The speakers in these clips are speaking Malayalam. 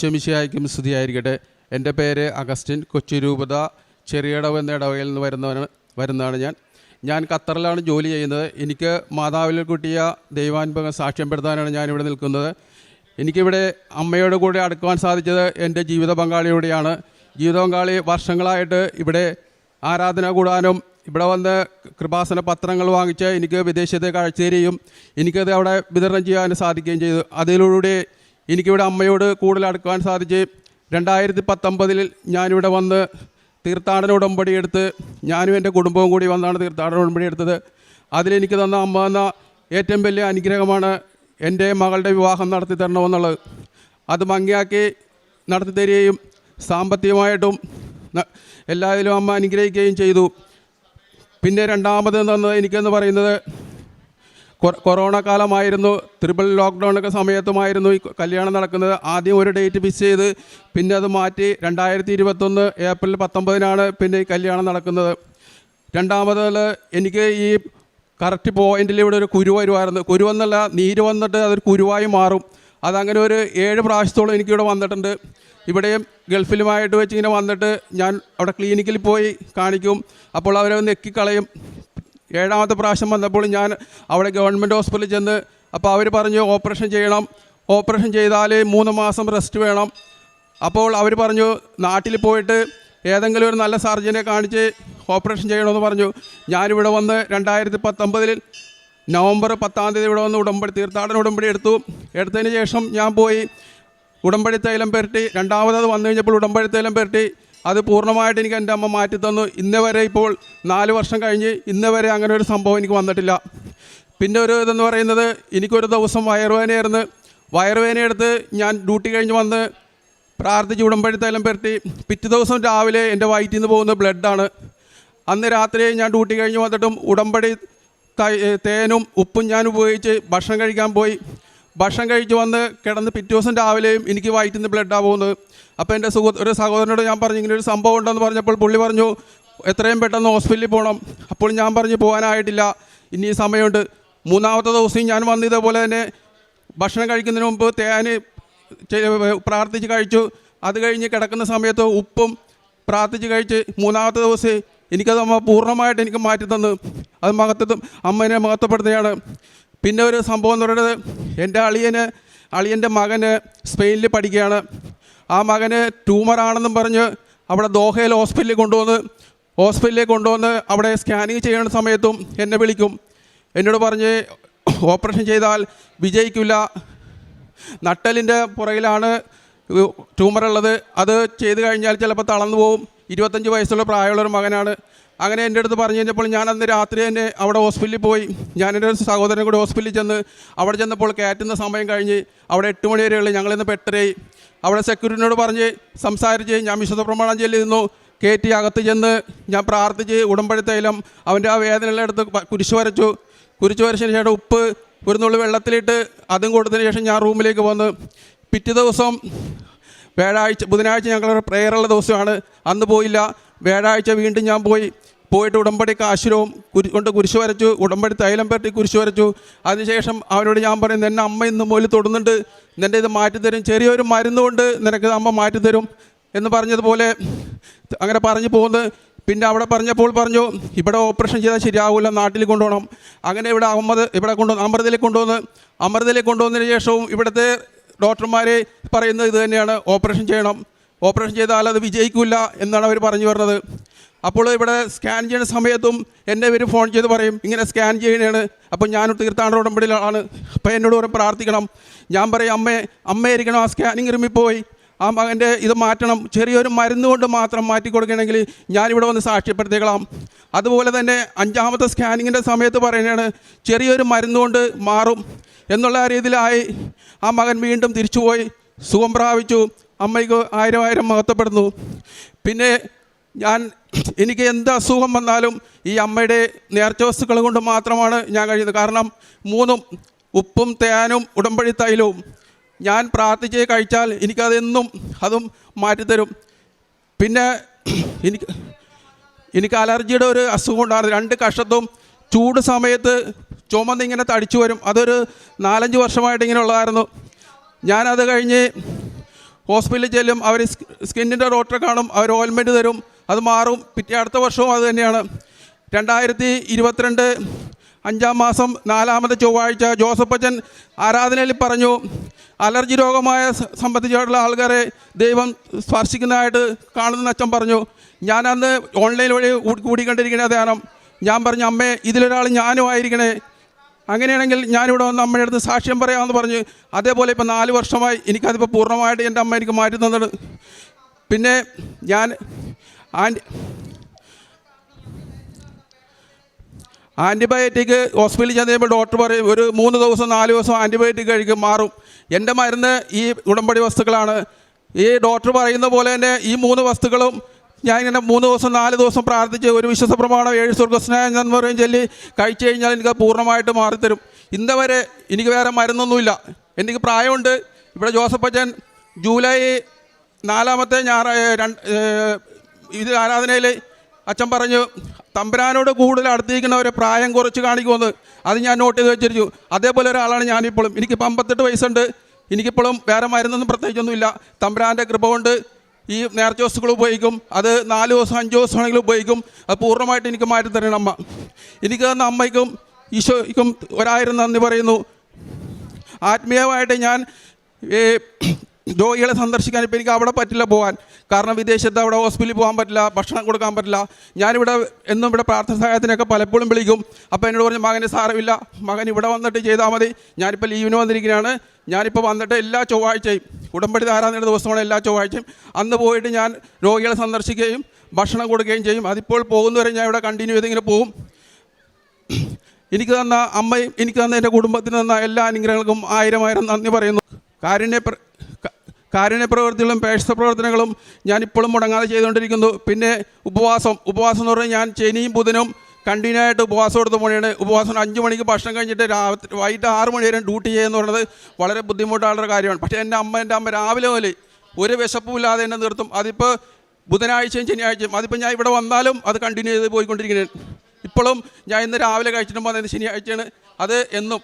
ഈശ്വമിശിയായിരിക്കും സ്തുതിയായിരിക്കട്ടെ. എന്റെ പേര് അഗസ്റ്റിൻ കൊച്ചി രൂപത ചെറിയടവ് എന്ന ഇടവകയിൽ നിന്ന് വരുന്നവന് വരുന്നതാണ് ഞാൻ. ഞാൻ ഖത്തറിലാണ് ജോലി ചെയ്യുന്നത്. എനിക്ക് മാതാവിൽ കിട്ടിയ ദൈവാനുഭവം സാക്ഷ്യപ്പെടുത്താനാണ് ഞാനിവിടെ നിൽക്കുന്നത്. എനിക്കിവിടെ അമ്മയോട് കൂടെ അടുക്കുവാൻ സാധിച്ചത് എന്റെ ജീവിത പങ്കാളിയോടെയാണ്. ജീവിത പങ്കാളി വർഷങ്ങളായിട്ട് ഇവിടെ ആരാധന കൂടാനും ഇവിടെ വന്ന് കൃപാസന പത്രങ്ങൾ വാങ്ങിച്ച് എനിക്ക് വിദേശത്തേക്ക് അയച്ചു തരികയും എനിക്കത് അവിടെ വിതരണം ചെയ്യാൻ സാധിക്കുകയും ചെയ്തു. അതിലൂടെ എനിക്കിവിടെ അമ്മയോട് കൂടുതൽ അടുക്കാൻ സാധിച്ച് രണ്ടായിരത്തി പത്തൊമ്പതിൽ ഞാനിവിടെ വന്ന് തീർത്ഥാടന ഉടമ്പടി എടുത്ത് ഞാനും എന്റെ കുടുംബവും കൂടി വന്നാണ് തീർത്ഥാടന ഉടമ്പടി എടുത്തത്. അതിലെനിക്ക് തന്ന അമ്മ എന്ന ഏറ്റവും വലിയ അനുഗ്രഹമാണ് എന്റെ മകളുടെ വിവാഹം നടത്തി തരണമെന്നുള്ളത്. അത് ഭംഗിയാക്കി നടത്തി തരികയും സാമ്പത്തികമായിട്ടും എല്ലാവരും അമ്മ അനുഗ്രഹിക്കുകയും ചെയ്തു. പിന്നെ രണ്ടാമത് തന്നത് എനിക്കെന്ന് പറയുന്നത് കൊറോണ കാലമായിരുന്നു ലോക്ക്ഡൗൺ ഒക്കെ സമയത്തുമായിരുന്നു ഈ കല്യാണം നടക്കുന്നത്. ആദ്യം ഒരു ഡേറ്റ് ഫിക്സ് ചെയ്ത് പിന്നെ അത് മാറ്റി രണ്ടായിരത്തി ഇരുപത്തൊന്ന് ഏപ്രിൽ പത്തൊമ്പതിനാണ് പിന്നെ ഈ കല്യാണം നടക്കുന്നത്. രണ്ടാമത് എനിക്ക് ഈ കറക്റ്റ് പോയിന്റിൽ ഇവിടെ ഒരു കുരു വരുമായിരുന്നു കുരു എന്നല്ല നീര് വന്നിട്ട് അതൊരു കുരുവായി മാറും. അതങ്ങനെ ഒരു ഏഴ് പ്രാവശ്യത്തോളം എനിക്കിവിടെ വന്നിട്ടുണ്ട്. ഇവിടെയും ഗൾഫിലുമായിട്ട് വെച്ച് ഇങ്ങനെ വന്നിട്ട് ഞാൻ അവിടെ ക്ലിനിക്കിൽ പോയി കാണിക്കും. അപ്പോൾ അവരെ നെക്കിക്കളയും ഏഴാമത്തെ പ്രാവശ്യം വന്നപ്പോൾ ഞാൻ അവിടെ ഗവൺമെന്റ് ഹോസ്പിറ്റലിൽ ചെന്ന് അപ്പോൾ അവർ പറഞ്ഞു ഓപ്പറേഷൻ ചെയ്യണം. ഓപ്പറേഷൻ ചെയ്താൽ മൂന്ന് മാസം റെസ്റ്റ് വേണം. അപ്പോൾ അവർ പറഞ്ഞു നാട്ടിൽ പോയിട്ട് ഏതെങ്കിലും ഒരു നല്ല സർജനെ കാണിച്ച് ഓപ്പറേഷൻ ചെയ്യണമെന്ന് പറഞ്ഞു. ഞാനിവിടെ വന്ന് രണ്ടായിരത്തി പത്തൊമ്പതിൽ നവംബർ പത്താം തീയതി ഇവിടെ വന്ന് ഉടമ്പടി തീർത്ഥാടന ഉടമ്പടി എടുത്തു. എടുത്തതിന് ശേഷം ഞാൻ പോയി ഉടമ്പടി തൈലം പുരട്ടി രണ്ടാമത് വന്നു കഴിഞ്ഞപ്പോൾ ഉടമ്പടി തൈലം പുരട്ടി. അത് പൂർണമായിട്ട് എനിക്ക് എന്റെ അമ്മ മാറ്റി തന്നു ഇന്ന് വരെ ഇപ്പോൾ നാല് വർഷം കഴിഞ്ഞ് ഇന്ന് വരെ അങ്ങനെ ഒരു സംഭവം എനിക്ക് വന്നിട്ടില്ല. പിന്നെ ഒരു ഇതെന്ന് പറയുന്നത് എനിക്കൊരു ദിവസം വയറുവേദനയായിരുന്നു. വയറുവേനയെടുത്ത് ഞാൻ ഡ്യൂട്ടി കഴിഞ്ഞ് വന്ന് പ്രാർത്ഥിച്ച് ഉടമ്പടി പെരട്ടി പിറ്റേ ദിവസം രാവിലെ എന്റെ വയറ്റിൽ നിന്ന് പോകുന്ന ബ്ലഡാണ്. അന്ന് രാത്രി ഞാൻ ഡ്യൂട്ടി കഴിഞ്ഞ് വന്നിട്ടും ഉടമ്പടി തേനും ഉപ്പും ഞാൻ ഉപയോഗിച്ച് ഭക്ഷണം കഴിക്കാൻ പോയി. ഭക്ഷണം കഴിച്ച് വന്ന് കിടന്ന് പിറ്റേ ദിവസം രാവിലെയും എനിക്ക് വയറ്റിൽ നിന്ന് ബ്ലഡാണ് പോകുന്നത്. അപ്പോൾ എന്റെ സുഹൃത്ത് ഒരു സഹോദരനോട് ഞാൻ പറഞ്ഞു ഇങ്ങനെ ഒരു സംഭവം ഉണ്ടെന്ന് പറഞ്ഞപ്പോൾ പുള്ളി പറഞ്ഞു എത്രയും പെട്ടെന്ന് ഹോസ്പിറ്റലിൽ പോകണം അപ്പോൾ ഞാൻ പറഞ്ഞു പോകാനായിട്ടില്ല. ഇനി സമയമുണ്ട്. മൂന്നാമത്തെ ദിവസം ഞാൻ വന്ന് ഇതേപോലെ തന്നെ ഭക്ഷണം കഴിക്കുന്നതിന് മുമ്പ് തേന് പ്രാർത്ഥിച്ച് കഴിച്ചു. അത് കഴിഞ്ഞ് കിടക്കുന്ന സമയത്ത് ഉപ്പും പ്രാർത്ഥിച്ച് കഴിച്ച് മൂന്നാമത്തെ ദിവസം എനിക്കത് അമ്മ പൂർണമായിട്ട് എനിക്ക് മാറ്റി തന്നു അത് മഹത്വം അമ്മേനെ മഹത്വപ്പെടുത്തുകയാണ്. പിന്നെ ഒരു സംഭവം എന്ന് പറയുന്നത് എന്റെ അളിയന് അളിയന്റെ മകന് സ്പെയിനിൽ പഠിക്കുകയാണ്. ആ മകന് ട്യൂമറാണെന്നും പറഞ്ഞ് അവിടെ ദോഹയിൽ ഹോസ്പിറ്റലിൽ കൊണ്ടുവന്ന് ഹോസ്പിറ്റലിൽ കൊണ്ടുവന്ന് അവിടെ സ്കാനിങ് ചെയ്യുന്ന സമയത്തും എന്നെ വിളിക്കും. എന്നോട് പറഞ്ഞ് ഓപ്പറേഷൻ ചെയ്താൽ വിജയിക്കില്ല. നട്ടലിന്റെ പുറകിലാണ് ട്യൂമറുള്ളത് അത് ചെയ്ത് കഴിഞ്ഞാൽ ചിലപ്പോൾ തളർന്നു പോകും ഇരുപത്തഞ്ച് വയസ്സുള്ള പ്രായമുള്ള ഒരു മകനാണ്. അങ്ങനെ എന്റെ അടുത്ത് പറഞ്ഞു കഴിഞ്ഞപ്പോൾ ഞാൻ അന്ന് രാത്രി തന്നെ അവിടെ ഹോസ്പിറ്റലിൽ പോയി. ഞാൻ എന്റെ സഹോദരൻ കൂടെ ഹോസ്പിറ്റലിൽ ചെന്ന് അവിടെ ചെന്നപ്പോൾ കയറ്റുന്ന സമയം കഴിഞ്ഞ് അവിടെ എട്ട് മണി വരെയുള്ള ഞങ്ങളിന്ന് പെട്ടരയായി അവിടെ സെക്യൂരിറ്റിനോട് പറഞ്ഞ് സംസാരിച്ച് ഞാൻ വിശുദ്ധ പ്രമാണം ചെല്ലിരുന്നു കയറ്റി അകത്ത് ചെന്ന് ഞാൻ പ്രാർത്ഥിച്ച് ഉടമ്പടി തൈലം അവന്റെ ആ വേദനയുള്ള അടുത്ത് കുരിശ് വരച്ചു. കുരിശ് വരച്ചതിന് ശേഷം ഉപ്പ് ഒരു നുള്ളി വെള്ളത്തിലിട്ട് അതും കൊടുത്തതിന് ശേഷം ഞാൻ റൂമിലേക്ക് വന്ന് പിറ്റേ ദിവസം വ്യാഴാഴ്ച ബുധനാഴ്ച ഞങ്ങളൊരു പ്രെയറുള്ള ദിവസമാണ്. അന്ന് പോയില്ല. വ്യാഴാഴ്ച വീണ്ടും ഞാൻ പോയി. പോയിട്ട് ഉടമ്പടി കാശുരവും കുരി കൊണ്ട് കുരിശ് വരച്ചു. ഉടമ്പടി തൈലം പറ്റി കുരിശ് വരച്ചു. അതിനുശേഷം അവനോട് ഞാൻ പറയും എന്നെ അമ്മ ഇന്ന് മുതൽ തൊടുന്നുണ്ട്. നിന്റെ ഇത് മാറ്റിത്തരും. ചെറിയൊരു മരുന്ന് കൊണ്ട് നിനക്ക് അമ്മ മാറ്റിത്തരും. എന്ന് പറഞ്ഞതുപോലെ അങ്ങനെ പറഞ്ഞു പോകുന്നത് പിന്നെ അവിടെ പറഞ്ഞപ്പോൾ പറഞ്ഞു ഇവിടെ ഓപ്പറേഷൻ ചെയ്താൽ ശരിയാവില്ല നാട്ടിൽ കൊണ്ടുപോകണം. അങ്ങനെ ഇവിടെ അഹമ്മദ് ഇവിടെ കൊണ്ടുവന്ന് അമൃതയിലേക്ക് കൊണ്ടുവന്ന് അമൃതയിലേക്ക് കൊണ്ടുവന്നതിന് ശേഷവും ഇവിടുത്തെ ഡോക്ടർമാർ പറയുന്നത് ഇത് തന്നെയാണ്. ഓപ്പറേഷൻ ചെയ്യണം. ഓപ്പറേഷൻ ചെയ്താൽ അത് വിജയിക്കില്ല എന്നാണ് അവർ പറഞ്ഞു വരുന്നത്. അപ്പോൾ ഇവിടെ സ്കാൻ ചെയ്യുന്ന സമയത്തും എന്നെ ഇവർ ഫോൺ ചെയ്ത് പറയും ഇങ്ങനെ സ്കാൻ ചെയ്യണേണ് അപ്പോൾ ഞാൻ തീർത്ഥാടന ഉടമ്പടിയിലാണ്. അപ്പോൾ എന്നോട് പറയും പ്രാർത്ഥിക്കണം. ഞാൻ പറയും അമ്മേ അമ്മയായിരിക്കണം ആ സ്കാനിങ് റൂമിൽ പോയി. ആ മകന്റെ ഇത് മാറ്റണം. ചെറിയൊരു മരുന്ന് കൊണ്ട് മാത്രം മാറ്റി കൊടുക്കണമെങ്കിൽ ഞാനിവിടെ വന്ന് സാക്ഷ്യപ്പെടുത്തിക്കളാം അതുപോലെ തന്നെ അഞ്ചാമത്തെ സ്കാനിങ്ങിന്റെ സമയത്ത് പറയുന്നതാണ് ചെറിയൊരു മരുന്ന് കൊണ്ട് മാറും എന്നുള്ള രീതിയിലായി ആ മകൻ വീണ്ടും തിരിച്ചുപോയി. സുഖം പ്രാപിച്ചു. അമ്മയ്ക്ക് ആയിരം ആയിരം മഹത്വപ്പെടുന്നു. പിന്നെ ഞാൻ എനിക്ക് എന്ത് അസുഖം വന്നാലും ഈ അമ്മയുടെ നേർച്ച വസ്തുക്കൾ കൊണ്ട് മാത്രമാണ് ഞാൻ കഴിയുന്നത്. കാരണം മൂന്നും ഉപ്പും തേനും ഉടമ്പടി തൈലവും. ഞാൻ പ്രാർത്ഥിച്ച് കഴിച്ചാൽ എനിക്കതെന്നും അതും മാറ്റിത്തരും. പിന്നെ എനിക്ക് എനിക്ക് അലർജിയുടെ ഒരു അസുഖം ഉണ്ടായിരുന്നു. രണ്ട് കഷത്തും ചൂട് സമയത്ത് ചുമന്നിങ്ങനെ തടിച്ചു വരും. അതൊരു നാലഞ്ച് വർഷമായിട്ട് ഇങ്ങനെ ഉള്ളതായിരുന്നു. ഞാനത് കഴിഞ്ഞ് ഹോസ്പിറ്റലിൽ ചെല്ലും. അവർ സ്കിന്നിന്റെ ഡോക്ടറെ കാണും. അവർ ഓയിൽമെന്റ് തരും. അത് മാറും. പിറ്റേ അടുത്ത വർഷവും അത് തന്നെയാണ്. രണ്ടായിരത്തി ഇരുപത്തിരണ്ട് അഞ്ചാം മാസം നാലാമത്തെ ചൊവ്വാഴ്ച ജോസഫ് അച്ഛൻ ആരാധനയിൽ പറഞ്ഞു അലർജി രോഗമായ സംബന്ധിച്ചിട്ടുള്ള ആൾക്കാരെ ദൈവം സ്പർശിക്കുന്നതായിട്ട് കാണുന്ന അച്ഛൻ പറഞ്ഞു. ഞാൻ അന്ന് ഓൺലൈൻ വഴി കൂടി- കൂടിക്കണ്ടിരിക്കുന്ന ധ്യാനം. ഞാൻ പറഞ്ഞു അമ്മേ ഇതിലൊരാൾ ഞാനും ആയിരിക്കണേ. അങ്ങനെയാണെങ്കിൽ ഞാനിവിടെ വന്ന് അമ്മയുടെ അടുത്ത് സാക്ഷ്യം പറയാമെന്ന് പറഞ്ഞ് അതേപോലെ ഇപ്പോൾ നാല് വർഷമായി എനിക്കതിപ്പോൾ പൂർണമായിട്ട് എന്റെ അമ്മ എനിക്ക് മാറ്റി തന്നത്. പിന്നെ ഞാൻ ആന്റി ആന്റിബയോട്ടിക് ഹോസ്പിറ്റലിൽ ചെന്ന് കഴിയുമ്പോൾ ഡോക്ടർ പറയും ഒരു മൂന്ന് ദിവസം നാല് ദിവസം ആന്റിബയോട്ടിക് കഴിക്കും മാറും. എന്റെ മരുന്ന് ഈ ഉടമ്പടി വസ്തുക്കളാണ്. ഈ ഡോക്ടർ പറയുന്ന പോലെ തന്നെ ഈ മൂന്ന് വസ്തുക്കളും ഞാൻ ഇങ്ങനെ മൂന്ന് ദിവസം നാല് ദിവസം പ്രാർത്ഥിച്ച് ഒരു വിശ്വസ പ്രമാണം ഏഴ് സ്വർഗസ്നേഹം എന്ന് പറയും ചൊല്ലി കഴിച്ചു കഴിഞ്ഞാൽ എനിക്ക് പൂർണമായിട്ട് മാറിത്തരും. ഇന്നവരെ എനിക്ക് വേറെ മരുന്നൊന്നുമില്ല. എനിക്ക് പ്രായമുണ്ട്. ഇവിടെ ജോസഫ് അച്ഛൻ ജൂലൈ നാലാമത്തെ ഞായറാഴ്ച രണ്ട് ഇത് ആരാധനയിൽ അച്ഛൻ പറഞ്ഞു തമ്പുരാനോട് കൂടുതൽ അടുത്തിരിക്കുന്നവരെ പ്രായം കുറച്ച് കാണിക്കുമെന്ന്. അത് ഞാൻ നോട്ട് ചെയ്ത് വെച്ചിരിച്ചു. അതേപോലെ ഒരാളാണ് ഞാനിപ്പോഴും. എനിക്കിപ്പോൾ അമ്പത്തെട്ട് വയസ്സുണ്ട്. എനിക്കിപ്പോഴും വേറെ മരുന്നൊന്നും പ്രത്യേകിച്ചൊന്നുമില്ല. തമ്പുരാന്റെ കൃപ കൊണ്ട് ഈ നേർച്ച വസ്തുക്കൾ ഉപയോഗിക്കും. അത് നാല് ദിവസം അഞ്ച് ദിവസം ആണെങ്കിലും ഉപയോഗിക്കും. അത് പൂർണമായിട്ട് എനിക്ക് മാറ്റി തരണം അമ്മ. എനിക്ക് തന്ന അമ്മയ്ക്കും ഈശോയ്ക്കും ഒരായിരം നന്ദി പറയുന്നു. ആത്മീയമായിട്ട് ഞാൻ രോഗികളെ സന്ദർശിക്കാൻ ഇപ്പോൾ എനിക്ക് അവിടെ പറ്റില്ല പോകാൻ കാരണം വിദേശത്ത് അവിടെ ഹോസ്പിറ്റലിൽ പോകാൻ പറ്റില്ല ഭക്ഷണം കൊടുക്കാൻ പറ്റില്ല. ഞാനിവിടെ എന്നും ഇവിടെ പ്രാർത്ഥന സഹായത്തിനൊക്കെ പലപ്പോഴും വിളിക്കും. അപ്പോൾ എന്നോട് പറഞ്ഞു മകന് സാരമില്ല. മകൻ ഇവിടെ വന്നിട്ട് ചെയ്താൽ മതി. ഞാനിപ്പോൾ ലീവിന് വന്നിരിക്കുകയാണ് ഞാനിപ്പോൾ വന്നിട്ട് എല്ലാ ചൊവ്വാഴ്ചയും ഉടമ്പടി ധാരാളം ദിവസമാണ് എല്ലാ ചൊവ്വാഴ്ചയും അന്ന് പോയിട്ട് ഞാൻ രോഗികളെ സന്ദർശിക്കുകയും ഭക്ഷണം കൊടുക്കുകയും ചെയ്യും. അതിപ്പോൾ പോകുന്നവരെ ഞാൻ ഇവിടെ കണ്ടിന്യൂ ചെയ്തിങ്ങനെ പോകും എനിക്ക് തന്ന അമ്മയും എനിക്ക് തന്ന എന്റെ കുടുംബത്തിന് തന്ന എല്ലാ അനുഗ്രഹങ്ങൾക്കും ആയിരം ആയിരം നന്ദി പറയുന്നു. കാരുണ്യ പ്ര- ക- കാരുണ്യ പ്രവർത്തികളും പേഴ്സ പ്രവർത്തനങ്ങളും ഞാൻ ഇപ്പോഴും മുടങ്ങാതെ ചെയ്തുകൊണ്ടിരിക്കുന്നു. പിന്നെ ഉപവാസം. ഉപവാസം എന്ന് പറഞ്ഞാൽ ഞാൻ ശനിയും ബുധനും കണ്ടിന്യൂ ആയിട്ട് ഉപവാസം എടുത്ത് മണിയാണ് ഉപവാസം അഞ്ച് മണിക്ക് ഭക്ഷണം കഴിഞ്ഞിട്ട് രാത്രി വൈകിട്ട് ആറ് മണി വരെ ഡ്യൂട്ടി ചെയ്യുക പറയുന്നത് വളരെ ബുദ്ധിമുട്ടുള്ള കാര്യമാണ്. പക്ഷേ എന്റെ അമ്മ എന്റെ അമ്മ രാവിലെ പോലെ ഒരു വിശപ്പും ഇല്ലാതെ എന്നെ നിർത്തും. അതിപ്പോൾ ബുധനാഴ്ചയും ശനിയാഴ്ചയും അതിപ്പോൾ ഞാൻ ഇവിടെ വന്നാലും അത് കണ്ടിന്യൂ ചെയ്ത് പോയിക്കൊണ്ടിരിക്കുന്നത് ഇപ്പോഴും ഞാൻ ഇന്ന് രാവിലെ കഴിച്ചിട്ടും പറഞ്ഞത് ശനിയാഴ്ചയാണ്. അത് എന്നും.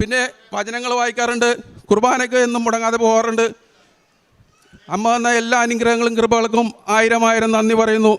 പിന്നെ വചനങ്ങൾ വായിക്കാറുണ്ട്. കുർബാനയ്ക്ക് എന്നും മുടങ്ങാതെ പോകാറുണ്ട്. അമ്മ തന്ന എല്ലാ അനുഗ്രഹങ്ങളും കൃപകൾക്കും ആയിരം ആയിരം നന്ദി പറയുന്നു.